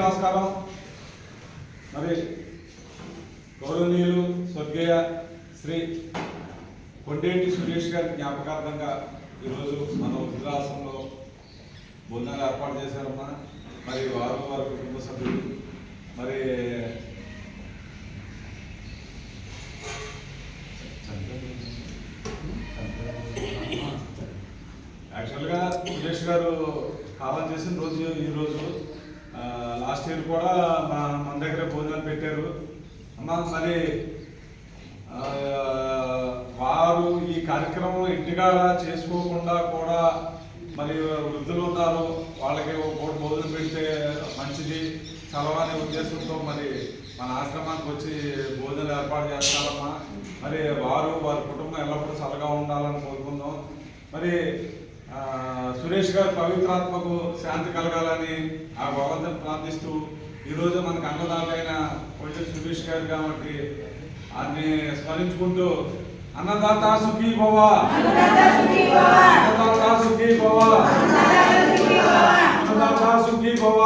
నమస్కారం. మరి గౌరవనీయులు స్వర్గీయ శ్రీ కొండేటి సురేష్ గారి జ్ఞాపకార్థంగా ఈరోజు మన వృద్ధాశ్రమంలో బృందాలు ఏర్పాటు చేశారమ్మా. మరి వారు వారి కుటుంబ సభ్యులు. మరి యాక్చువల్గా సురేష్ గారు కాలం చేసిన రోజు ఈ రోజు లాస్ట్ ఇయర్ కూడా మా మన దగ్గర భోజనాలు పెట్టారు. అమ్మ మరి వారు ఈ కార్యక్రమం ఇంటికాడ చేసుకోకుండా కూడా మరి వృద్ధులు ఉన్నారు వాళ్ళకి ఒక భోజనం పెడితే మంచిది. చలవనే ఉద్దేశంతో మరి మన ఆశ్రమానికి వచ్చి భోజనం ఏర్పాటు చేస్తారమ్మా. మరి వారు వారి కుటుంబం ఎల్లప్పుడూ చల్లగా ఉండాలని కోరుకుందాం. మరి సురేష్ గారు పవిత్రాత్మకు శాంతి కలగాలని ఆ భగవంతుని ప్రార్థిస్తూ ఈరోజు మనకు అన్నదాతైన కొంచెం సురేష్ గారు కాబట్టి అన్ని స్మరించుకుంటూ అన్నదాత సుఖీ భవ అన్నదాత సుఖీ భవ అన్నదాత సుఖీ భవ